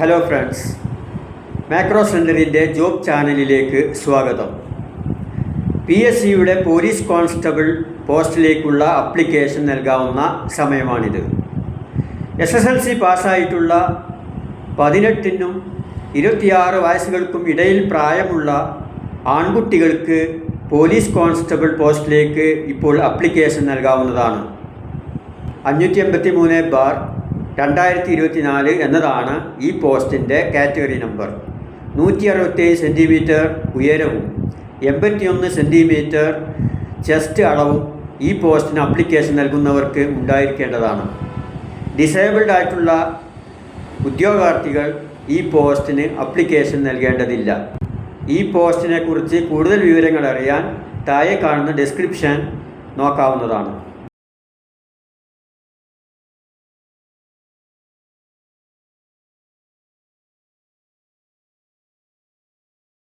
Hello friends macro സെന്ററിന്റെ job ചാനലിലേക്ക് സ്വാഗതം. പി എസ് സിയുടെ പോലീസ് കോൺസ്റ്റബിൾ പോസ്റ്റിലേക്കുള്ള അപ്ലിക്കേഷൻ നൽകാവുന്ന സമയമാണിത്. എസ് എസ് എൽ സി പാസ്സായിട്ടുള്ള പതിനെട്ടിനും ഇരുപത്തിയാറ് വയസ്സുകൾക്കും ഇടയിൽ പ്രായമുള്ള ആൺകുട്ടികൾക്ക് പോലീസ് കോൺസ്റ്റബിൾ പോസ്റ്റിലേക്ക് ഇപ്പോൾ അപ്ലിക്കേഷൻ നൽകാവുന്നതാണ്. അഞ്ഞൂറ്റി എൺപത്തി മൂന്ന് ബാർ രണ്ടായിരത്തി ഇരുപത്തി നാല് എന്നതാണ് ഈ പോസ്റ്റിന്റെ കാറ്റഗറി നമ്പർ. നൂറ്റി അറുപത്തേഴ് സെന്റിമീറ്റർ ഉയരവും എൺപത്തിയൊന്ന് സെന്റിമീറ്റർ ചെസ്റ്റ് അളവും ഈ പോസ്റ്റിന് അപ്ലിക്കേഷൻ നൽകുന്നവർക്ക് ഉണ്ടായിരിക്കേണ്ടതാണ്. ഡിസേബിൾഡ് ആയിട്ടുള്ള ഉദ്യോഗാർത്ഥികൾ ഈ പോസ്റ്റിന് അപ്ലിക്കേഷൻ നൽകേണ്ടതില്ല. ഈ പോസ്റ്റിനെ കുറിച്ച് കൂടുതൽ വിവരങ്ങൾ അറിയാൻ താഴെ കാണുന്ന ഡിസ്ക്രിപ്ഷൻ നോക്കാവുന്നതാണ്.